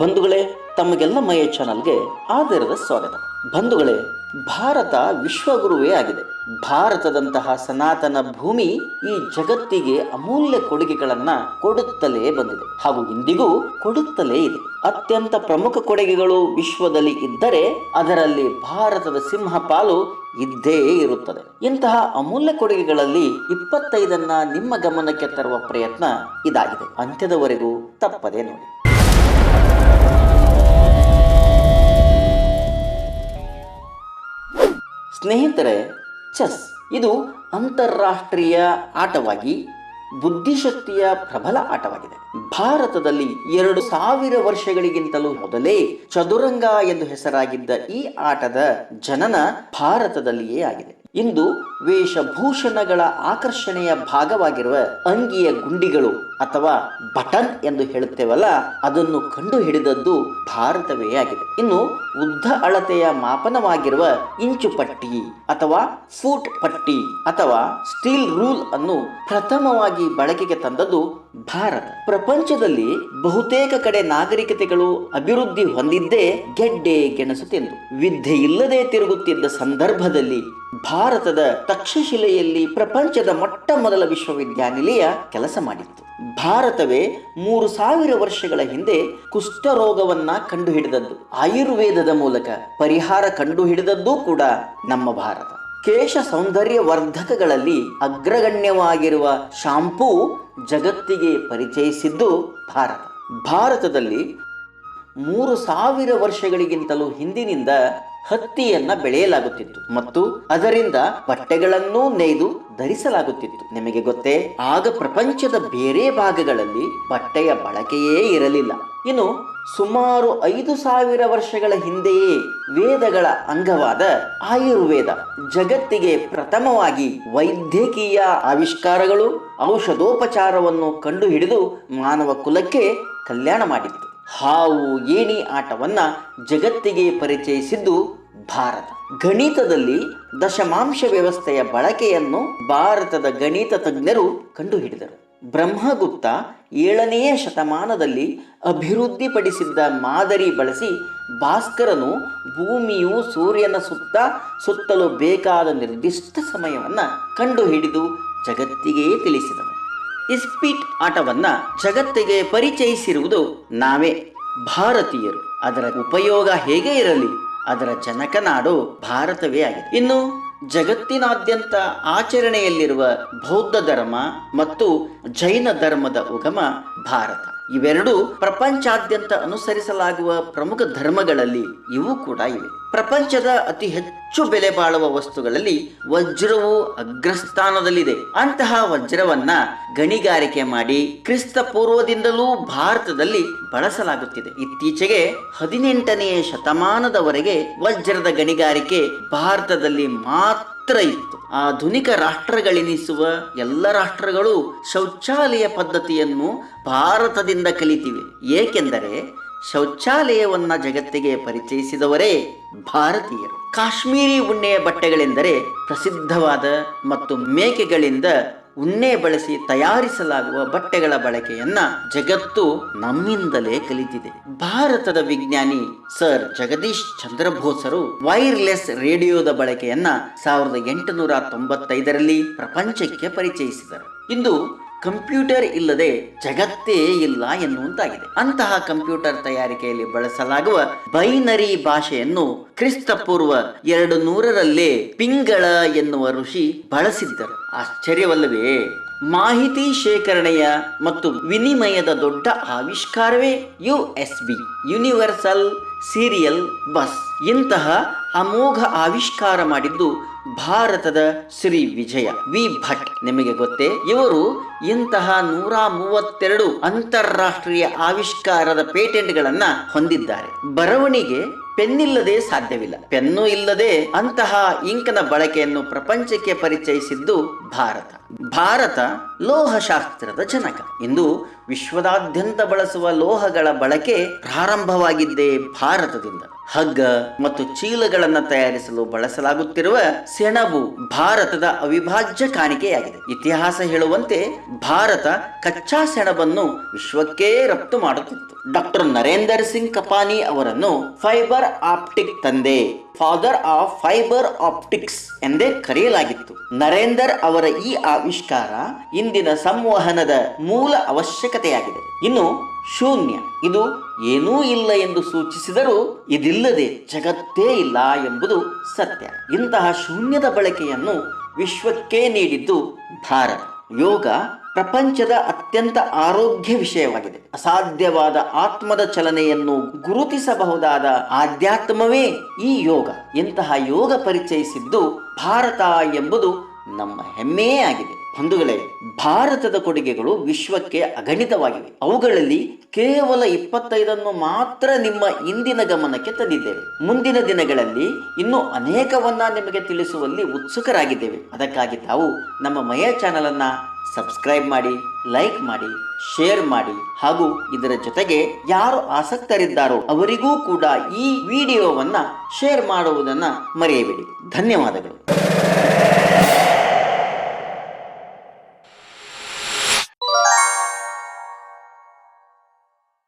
ಬಂಧುಗಳೇ, ತಮಗೆಲ್ಲ ಮಯ ಚಾನಲ್ಗೆ ಆದರದ ಸ್ವಾಗತ. ಬಂಧುಗಳೇ, ಭಾರತ ವಿಶ್ವಗುರುವೇ ಆಗಿದೆ. ಭಾರತದಂತಹ ಸನಾತನ ಭೂಮಿ ಈ ಜಗತ್ತಿಗೆ ಅಮೂಲ್ಯ ಕೊಡುಗೆಗಳನ್ನ ಕೊಡುತ್ತಲೇ ಬಂದಿದೆ. ಹಾಗೂ ಇಂದಿಗೂ ಕೊಡುತ್ತಲೇ ಇದೆ. ಅತ್ಯಂತ ಪ್ರಮುಖ ಕೊಡುಗೆಗಳು ವಿಶ್ವದಲ್ಲಿ ಇದ್ದರೆ ಅದರಲ್ಲಿ ಭಾರತದ ಸಿಂಹ ಪಾಲು ಇದ್ದೇ ಇರುತ್ತದೆ. ಇಂತಹ ಅಮೂಲ್ಯ ಕೊಡುಗೆಗಳಲ್ಲಿ ಇಪ್ಪತ್ತೈದನ್ನ ನಿಮ್ಮ ಗಮನಕ್ಕೆ ತರುವ ಪ್ರಯತ್ನ ಇದಾಗಿದೆ. ಅಂತ್ಯದವರೆಗೂ ತಪ್ಪದೇ ನೋಡಿ. ಸ್ನೇಹಿತರೆ, ಚೆಸ್ ಇದು ಅಂತಾರಾಷ್ಟ್ರೀಯ ಆಟವಾಗಿ, ಬುದ್ಧಿಶಕ್ತಿಯ ಪ್ರಬಲ ಆಟವಾಗಿದೆ. ಭಾರತದಲ್ಲಿ ಎರಡು ಸಾವಿರ ವರ್ಷಗಳಿಗಿಂತಲೂ ಮೊದಲೇ ಚದುರಂಗ ಎಂದು ಹೆಸರಾಗಿದ್ದ ಈ ಆಟದ ಜನನ ಭಾರತದಲ್ಲಿಯೇ ಆಗಿದೆ. ಇಂದು ವೇಷಭೂಷಣಗಳ ಆಕರ್ಷಣೆಯ ಭಾಗವಾಗಿರುವ ಅಂಗಿಯ ಗುಂಡಿಗಳು ಅಥವಾ ಬಟನ್ ಎಂದು ಹೇಳುತ್ತೇವಲ್ಲ, ಅದನ್ನು ಕಂಡು ಹಿಡಿದದ್ದು ಭಾರತವೇ ಆಗಿದೆ. ಇನ್ನು ಉದ್ದ ಅಳತೆಯ ಮಾಪನವಾಗಿರುವ ಇಂಚು ಪಟ್ಟಿ ಅಥವಾ ಫೂಟ್ ಪಟ್ಟಿ ಅಥವಾ ಸ್ಟೀಲ್ ರೂಲ್ ಅನ್ನು ಪ್ರಥಮವಾಗಿ ಬಳಕೆಗೆ ತಂದದ್ದು ಭಾರತ. ಪ್ರಪಂಚದಲ್ಲಿ ಬಹುತೇಕ ಕಡೆ ನಾಗರಿಕತೆಗಳು ಅಭಿವೃದ್ಧಿ ಹೊಂದಿದ್ದೇ ಗೆಡ್ಡೆ ಗೆಣಸು ತಿಂದು. ವಿದ್ಯೆ ಇಲ್ಲದೆ ತಿರುಗುತ್ತಿದ್ದ ಸಂದರ್ಭದಲ್ಲಿ ಭಾರತದ ತಕ್ಷಶಿಲೆಯಲ್ಲಿ ಪ್ರಪಂಚದ ಮೊಟ್ಟ ಮೊದಲ ವಿಶ್ವವಿದ್ಯಾನಿಲಯ ಕೆಲಸ ಮಾಡಿತ್ತು. ಭಾರತವೇ ಮೂರು ಸಾವಿರ ವರ್ಷಗಳ ಹಿಂದೆ ಕುಷ್ಠರೋಗವನ್ನ ಕಂಡುಹಿಡಿದದ್ದು. ಆಯುರ್ವೇದದ ಮೂಲಕ ಪರಿಹಾರ ಕಂಡುಹಿಡಿದದ್ದೂ ಕೂಡ ನಮ್ಮ ಭಾರತ. ಕೇಶ ಸೌಂದರ್ಯ ವರ್ಧಕಗಳಲ್ಲಿ ಅಗ್ರಗಣ್ಯವಾಗಿರುವ ಶಾಂಪೂ ಜಗತ್ತಿಗೆ ಪರಿಚಯಿಸಿದ್ದು ಭಾರತ. ಭಾರತದಲ್ಲಿ ಮೂರು ಸಾವಿರ ವರ್ಷಗಳಿಗಿಂತಲೂ ಹಿಂದಿನಿಂದ ಹತ್ತಿಯನ್ನ ಬೆಳೆಯಲಾಗುತ್ತಿತ್ತು ಮತ್ತು ಅದರಿಂದ ಬಟ್ಟೆಗಳನ್ನೂ ನೇಯ್ದು ಧರಿಸಲಾಗುತ್ತಿತ್ತು. ನಿಮಗೆ ಗೊತ್ತೇ, ಆಗ ಪ್ರಪಂಚದ ಬೇರೆ ಭಾಗಗಳಲ್ಲಿ ಬಟ್ಟೆಯ ಬಳಕೆಯೇ ಇರಲಿಲ್ಲ. ಇನ್ನು ಸುಮಾರು ಐದು ಸಾವಿರ ವರ್ಷಗಳ ಹಿಂದೆಯೇ ವೇದಗಳ ಅಂಗವಾದ ಆಯುರ್ವೇದ ಜಗತ್ತಿಗೆ ಪ್ರಥಮವಾಗಿ ವೈದ್ಯಕೀಯ ಆವಿಷ್ಕಾರಗಳು ಔಷಧೋಪಚಾರವನ್ನು ಕಂಡುಹಿಡಿದು ಮಾನವ ಕುಲಕ್ಕೆ ಕಲ್ಯಾಣ ಮಾಡಿತ್ತು. ಹಾವು ಏಣಿ ಆಟವನ್ನ ಜಗತ್ತಿಗೆ ಪರಿಚಯಿಸಿದ್ದು ಭಾರತ. ಗಣಿತದಲ್ಲಿ ದಶಮಾಂಶ ವ್ಯವಸ್ಥೆಯ ಬಳಕೆಯನ್ನು ಭಾರತದ ಗಣಿತ ತಜ್ಞರು ಕಂಡುಹಿಡಿದರು. ಬ್ರಹ್ಮಗುಪ್ತ ಏಳನೆಯ ಶತಮಾನದಲ್ಲಿ ಅಭಿವೃದ್ಧಿಪಡಿಸಿದ್ದ ಮಾದರಿ ಬಳಸಿ ಭಾಸ್ಕರನು ಭೂಮಿಯು ಸೂರ್ಯನ ಸುತ್ತ ಸುತ್ತಲು ಬೇಕಾದ ನಿರ್ದಿಷ್ಟ ಸಮಯವನ್ನು ಕಂಡುಹಿಡಿದು ಜಗತ್ತಿಗೆ ತಿಳಿಸಿದನು. ಇಸ್ಪೀಟ್ ಆಟವನ್ನ ಜಗತ್ತಿಗೆ ಪರಿಚಯಿಸಿರುವುದು ನಾವೇ, ಭಾರತೀಯರು. ಅದರ ಉಪಯೋಗ ಹೇಗೆ ಇರಲಿ, ಅದರ ಜನಕನಾಡು ಭಾರತವೇ ಆಗಿದೆ. ಇನ್ನು, ಜಗತ್ತಿನಾದ್ಯಂತ ಆಚರಣೆಯಲ್ಲಿರುವ ಬೌದ್ಧ ಧರ್ಮ ಮತ್ತು ಜೈನ ಧರ್ಮದ ಉಗಮ ಭಾರತ. ಇವೆರಡು ಪ್ರಪಂಚಾದ್ಯಂತ ಅನುಸರಿಸಲಾಗುವ ಪ್ರಮುಖ ಧರ್ಮಗಳಲ್ಲಿ ಇವು ಕೂಡ ಇವೆ. ಪ್ರಪಂಚದ ಅತಿ ಹೆಚ್ಚು ಬೆಲೆ ಬಾಳುವ ವಸ್ತುಗಳಲ್ಲಿ ವಜ್ರವು ಅಗ್ರಸ್ಥಾನದಲ್ಲಿದೆ. ಅಂತಹ ವಜ್ರವನ್ನ ಗಣಿಗಾರಿಕೆ ಮಾಡಿ ಕ್ರಿಸ್ತ ಪೂರ್ವದಿಂದಲೂ ಭಾರತದಲ್ಲಿ ಬಳಸಲಾಗುತ್ತಿದೆ. ಇತ್ತೀಚೆಗೆ ಹದಿನೆಂಟನೆಯ ಶತಮಾನದವರೆಗೆ ವಜ್ರದ ಗಣಿಗಾರಿಕೆ ಭಾರತದಲ್ಲಿ ಮಾತ್ರ ಇತ್ತು. ಆಧುನಿಕ ರಾಷ್ಟ್ರಗಳೆನಿಸುವ ಎಲ್ಲ ರಾಷ್ಟ್ರಗಳು ಶೌಚಾಲಯ ಪದ್ಧತಿಯನ್ನು ಭಾರತದಿಂದ ಕಲಿತಿವೆ. ಏಕೆಂದರೆ ಶೌಚಾಲಯವನ್ನ ಜಗತ್ತಿಗೆ ಪರಿಚಯಿಸಿದವರೇ ಭಾರತೀಯರು. ಕಾಶ್ಮೀರಿ ಉಣ್ಣೆಯ ಬಟ್ಟೆಗಳೆಂದರೆ ಪ್ರಸಿದ್ಧವಾದ ಮತ್ತು ಮೇಕೆಗಳಿಂದ ಉಣ್ಣೆ ಬಳಸಿ ತಯಾರಿಸಲಾಗುವ ಬಟ್ಟೆಗಳ ಬಳಕೆಯನ್ನ ಜಗತ್ತು ನಮ್ಮಿಂದಲೇ ಕಲಿತಿದೆ. ಭಾರತದ ವಿಜ್ಞಾನಿ ಸರ್ ಜಗದೀಶ್ ಚಂದ್ರ ಬೋಸರು ವೈರ್ಲೆಸ್ ರೇಡಿಯೋದ ಬಳಕೆಯನ್ನ ಸಾವಿರದ ಎಂಟುನೂರ ತೊಂಬತ್ತೈದರಲ್ಲಿ ಪ್ರಪಂಚಕ್ಕೆ ಪರಿಚಯಿಸಿದರು. ಇಂದು ಕಂಪ್ಯೂಟರ್ ಇಲ್ಲದೆ ಜಗತ್ತೇ ಇಲ್ಲ ಎನ್ನುವಂತಾಗಿದೆ. ಅಂತಹ ಕಂಪ್ಯೂಟರ್ ತಯಾರಿಕೆಯಲ್ಲಿ ಬಳಸಲಾಗುವ ಬೈನರಿ ಭಾಷೆಯನ್ನು ಕ್ರಿಸ್ತ ಪೂರ್ವ ಎರಡು ನೂರರಲ್ಲೇ ಪಿಂಗಳ ಎನ್ನುವ ಋಷಿ ಬಳಸಿದ್ದರು. ಆಶ್ಚರ್ಯವಲ್ಲವೇ? ಮಾಹಿತಿ ಶೇಖರಣೆಯ ಮತ್ತು ವಿನಿಮಯದ ದೊಡ್ಡ ಆವಿಷ್ಕಾರವೇ U S B, universal serial bus. ಇಂತಹ ಅಮೋಘ ಆವಿಷ್ಕಾರ ಮಾಡಿದ್ದು ಭಾರತದ ಶ್ರೀ ವಿಜಯ ವಿ. ಭಟ್. ನಿಮಗೆ ಗೊತ್ತೇ? ಇವರು ಇಂತಹ ನೂರ ಮೂವತ್ತೆರಡು ಅಂತಾರಾಷ್ಟ್ರೀಯ ಆವಿಷ್ಕಾರದ ಪೇಟೆಂಟ್ಗಳನ್ನ ಹೊಂದಿದ್ದಾರೆ. ಬರವಣಿಗೆ ಪೆನ್ನಿಲ್ಲದೆ ಸಾಧ್ಯವಿಲ್ಲ. ಪೆನ್ನು ಇಲ್ಲದೆ ಅಂತಹ ಇಂಕನ ಬಳಕೆಯನ್ನು ಪ್ರಪಂಚಕ್ಕೆ ಪರಿಚಯಿಸಿದ್ದು ಭಾರತ. ಭಾರತ ಲೋಹಶಾಸ್ತ್ರದ ಜನಕ. ಇಂದು ವಿಶ್ವದಾದ್ಯಂತ ಬಳಸುವ ಲೋಹಗಳ ಬಳಕೆ ಪ್ರಾರಂಭವಾಗಿದ್ದೇ ಭಾರತದಿಂದ. ಹಗ್ಗ ಮತ್ತು ಚೀಲಗಳನ್ನು ತಯಾರಿಸಲು ಬಳಸಲಾಗುತ್ತಿರುವ ಸೆಣಬು ಭಾರತದ ಅವಿಭಾಜ್ಯ ಕಾಣಿಕೆಯಾಗಿದೆ. ಇತಿಹಾಸ ಹೇಳುವಂತೆ ಭಾರತ ಕಚ್ಚಾ ಸೆಣಬನ್ನು ವಿಶ್ವಕ್ಕೇ ರಫ್ತು ಮಾಡುತ್ತಿತ್ತು. ಡಾಕ್ಟರ್ ನರೇಂದರ್ ಸಿಂಗ್ ಕಪಾನಿ ಅವರನ್ನು ಫೈಬರ್ ಆಪ್ಟಿಕ್ ತಂದೆ, ಫಾದರ್ ಆಫ್ ಫೈಬರ್ ಆಪ್ಟಿಕ್ಸ್ ಎಂದೇ ಕರೆಯಲಾಗಿತ್ತು. ನರೇಂದರ್ ಅವರ ಈ ಆವಿಷ್ಕಾರ ಇಂದಿನ ಸಂವಹನದ ಮೂಲ ಅವಶ್ಯಕತೆಯಾಗಿದೆ. ಇನ್ನು ಶೂನ್ಯ. ಇದು ಏನೂ ಇಲ್ಲ ಎಂದು ಸೂಚಿಸಿದರೂ ಇದಿಲ್ಲದೆ ಜಗತ್ತೇ ಇಲ್ಲ ಎಂಬುದು ಸತ್ಯ. ಇಂತಹ ಶೂನ್ಯದ ಬಳಕೆಯನ್ನು ವಿಶ್ವಕ್ಕೆ ನೀಡಿದ್ದು ಭಾರತ. ಯೋಗ ಪ್ರಪಂಚದ ಅತ್ಯಂತ ಆರೋಗ್ಯ ವಿಷಯವಾಗಿದೆ. ಅಸಾಧ್ಯವಾದ ಆತ್ಮದ ಚಲನೆಯನ್ನು ಗುರುತಿಸಬಹುದಾದ ಆಧ್ಯಾತ್ಮವೇ ಈ ಯೋಗ. ಇಂತಹ ಯೋಗ ಪರಿಚಯಿಸಿದ್ದು ಭಾರತ ಎಂಬುದು ನಮ್ಮ ಹೆಮ್ಮೆಯೇ ಆಗಿದೆ. ಬಂಧುಗಳೇ, ಭಾರತದ ಕೊಡುಗೆಗಳು ವಿಶ್ವಕ್ಕೆ ಅಗಣಿತವಾಗಿವೆ. ಅವುಗಳಲ್ಲಿ ಕೇವಲ ಇಪ್ಪತ್ತೈದನ್ನು ಮಾತ್ರ ನಿಮ್ಮ ಇಂದಿನ ಗಮನಕ್ಕೆ ತಂದಿದ್ದೇವೆ. ಮುಂದಿನ ದಿನಗಳಲ್ಲಿ ಇನ್ನೂ ಅನೇಕವನ್ನ ನಿಮಗೆ ತಿಳಿಸುವಲ್ಲಿ ಉತ್ಸುಕರಾಗಿದ್ದೇವೆ. ಅದಕ್ಕಾಗಿ ತಾವು ನಮ್ಮ ಮಯ ಚಾನಲ್ ಅನ್ನ ಸಬ್ಸ್ಕ್ರೈಬ್ ಮಾಡಿ, ಲೈಕ್ ಮಾಡಿ, ಶೇರ್ ಮಾಡಿ, ಹಾಗೂ ಇದರ ಜೊತೆಗೆ ಯಾರು ಆಸಕ್ತರಿದ್ದಾರೋ ಅವರಿಗೂ ಕೂಡ ಈ ವಿಡಿಯೋವನ್ನ ಶೇರ್ ಮಾಡುವುದನ್ನ ಮರೆಯಬೇಡಿ. ಧನ್ಯವಾದಗಳು.